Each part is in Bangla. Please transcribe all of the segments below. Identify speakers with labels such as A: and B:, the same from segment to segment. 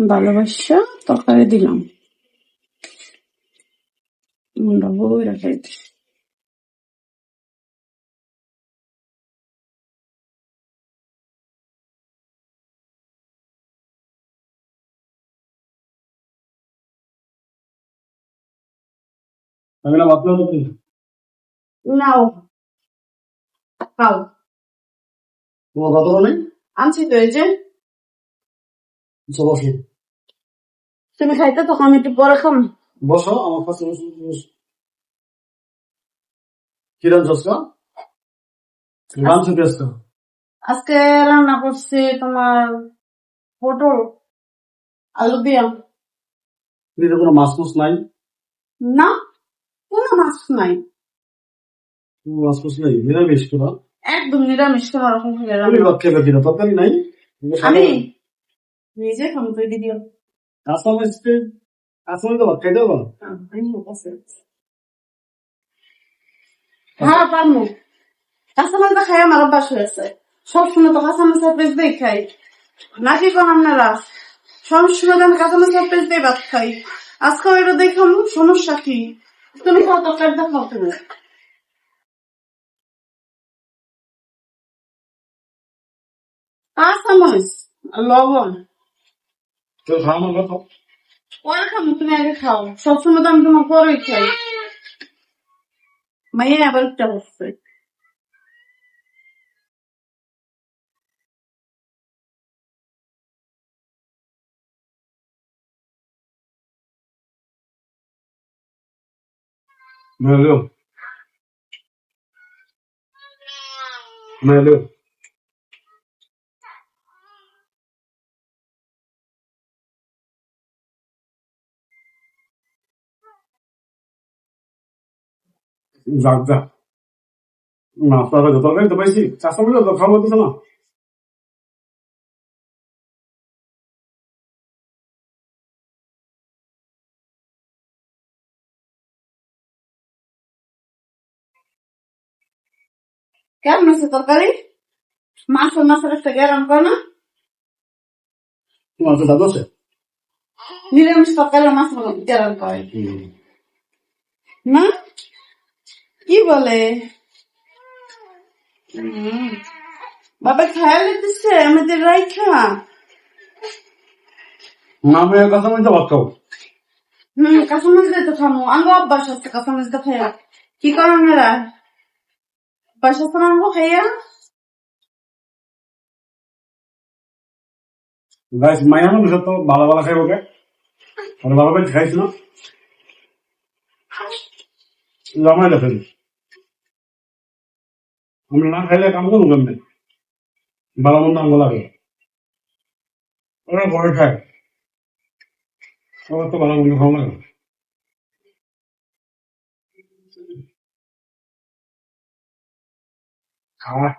A: ভালোবাসা তরকারি দিলাম।
B: আমি না ভাবতে হবে
A: নাও খাও
B: তোমার বলে
A: আনছি তো এই যে। তুমি খাইতে তখন আমি একটু পরে খাম।
B: বসো আমার কাছে বসো বসো। কি রাঁধছ রাঁধছো কি আজকে
A: আজকে রান্না করছি তোমার পটল আলু দিয়া।
B: এদিকে কোনো মাছ মাছ নাই?
A: না কোনো মাছ নাই।
B: কোনো মাছ মাছ নাই? নিরামিষ করা
A: একদম নিরামিষ কোনো রকম
B: কিনা? তরকারি নাই?
A: আমি নিজে খাম তো দিদি
B: কাঁচা মাছ কাঁচা মাছ তো ভাত খাইতে
A: হ্যাঁ পারমু কাঁচা মাছটা খাই আমার অভ্যাস হয়েছে সবসময় তো কাঁচা মাছের পেজ দিয়ে খাই। নাকি কোন আপনারা সবসময় আমি কাঁচা মাছের পেজ দিয়ে ভাত খাই। আজকে ওইটা দেখাম সমস্যা কি? তুমি খাও তরকারি দেখাও তুমি। কাঁচা মাছ লবণ।
B: তো খাওয়া আমার কথা
A: পরে খাব তুমি আগে খাও সবসময় তো আমি তোমার পরেই খাই মাইয়া আবার একটা হচ্ছে
B: মেলো মেলো যাক যাক মাছ পাবে তো তরকারি তো পাইছি চাষা মিলে তো খাওয়া হতেছে না
A: কেমন আছে তরকারি মাছ আর মাছের একটা গেরাম করে না
B: তোমার তো দাদু আছে
A: নিরামিষ তরকারি আর মাছ গেরাম করে না কি বলে? বাবা খেয়াল দিচ্ছে আমাদের রাইখা।
B: না মেয়ের কথা বলতে ভাত খাব।
A: হম কাঁচামাচ দিয়ে তো খামো। আঙ্গো অভ্যাস আছে কাঁচামাচ দিয়ে খাইয়া। কি করো মেয়েরা অভ্যাস আছে না খাইয়া?
B: গাইস মায়া মানুষ তো ভালো ভালো খাইব কে? আর ভালো করে খাইছি জমাই দেখেন। আমরা না খাইলে কাম করব কেমনে? ভালো মন্দ আঙ্গ লাগে। ওরা ঘরে খায়। ওরা তো ভালো মন্দ খাওয়া লাগে। খাওয়া।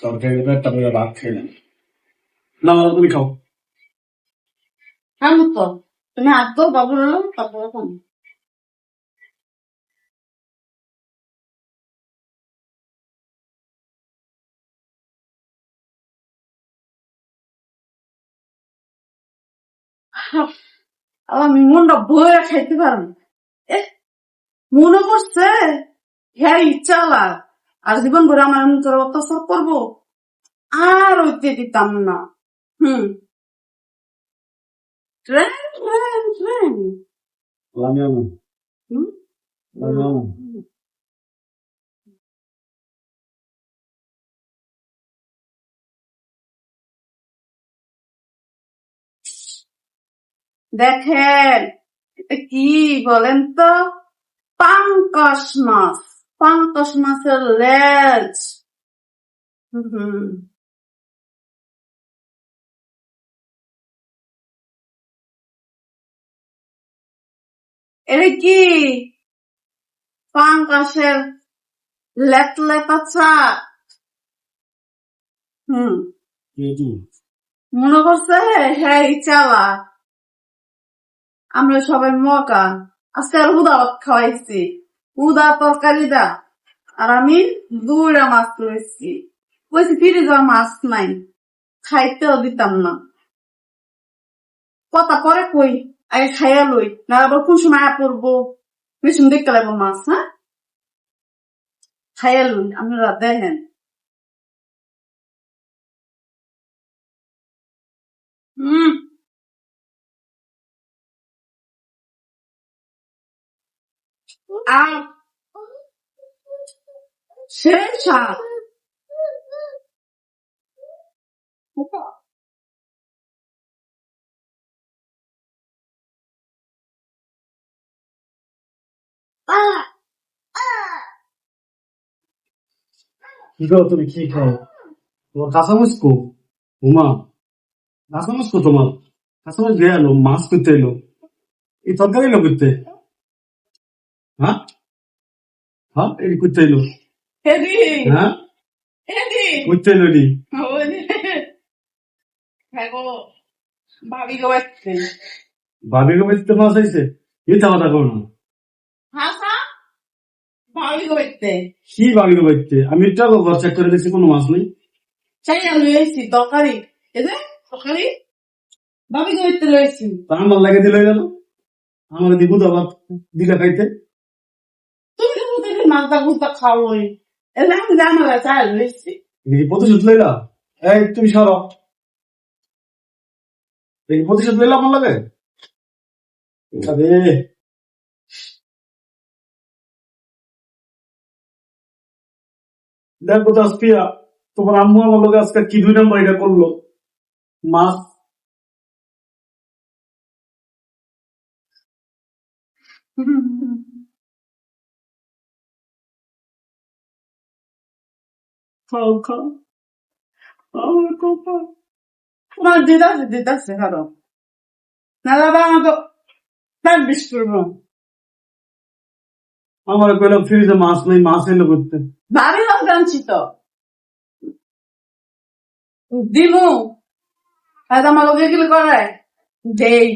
B: তরকারি দেবে তারপরে ভাত খেয়ে নেন না তুমি খাও
A: আমি বয়ে খাইতে পারব মনে করছে হ্যাঁ ইচ্ছা আর জীবন ভরে আমার এমন করে অত্যাচার করব? আর ওইতে দিতাম না। হুম।
B: Train train
A: train. দেখেন এটা কি বলেন তো? পাঙ্কস মাছ। পাঙ্কস মাছের লেজ হুম এটা কি পাঙ্কাশের লেট লেটা চাট হুম মনে করছে হ্যাঁ চালা আমরা সবাই মকা আজকে আর উদা খাওয়াইছি উদা তরকারি দা আর আমি দুইটা মাছ রয়েছি কইছি, ফিরে যাওয়া মাছ নাই। খাইতেও দিতাম না। কথা পরে কই, আগে খাইয়া লই না আবার কোন সময় পড়ব? বেশি দেখতে লাগবো মাছ হ্যাঁ? খাইয়া লই, আপনারা দেখেন। হুম।
B: কি খাও তুমি কি খাও তোমার কাঁচামচ কো উমা কাঁচামচ কো এলো মাছ করতে এলো এই তরকারি এলো করতে হ্যাঁ হ্যাঁ এই করতে এলো
A: হেদি
B: হ্যাঁ
A: হেদি
B: করতে এলো নি
A: ভাবি গো বাচ্চা
B: ভাবি গো বেচতে মাছ কথা
A: ভাবি গো বাচ্চা
B: কি ভাবি গো বেচতে আমি এটা ঘর চেক করে দেখছি কোনো মাছ নেই
A: চাই আমি লইছি তরকারি এই যে তরকারি ভাবি গো বাচ্চা লইছি
B: তা আমার লাগে দিল গেল আমার দিব আবার দিলে খাইতে
A: মাছটা খাওয়াই এলে আমি
B: প্রতিশোধ লইলা এই তুমি সরো। প্রতিশোধ লইলা আমার লাগে? আরে দেখো তাসপিয়া তোমার আম্মু আমার লগে আজকে কি দুই নাম্বার এটা করল? মাছ। খাও খাও আমার কপাল
A: তোমার দিদাছে দিদাছে কারও না দাদা আমাকে তার বিষ করব
B: আমার কইলাম ফ্রিজে মাছ নেই মাছ এনে করতে
A: ভাবি লোক জানছি তো দিমু হয়তো আমার লোক এগুলো করে দেই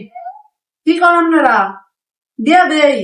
A: কি করেন আপনারা দিয়া দেই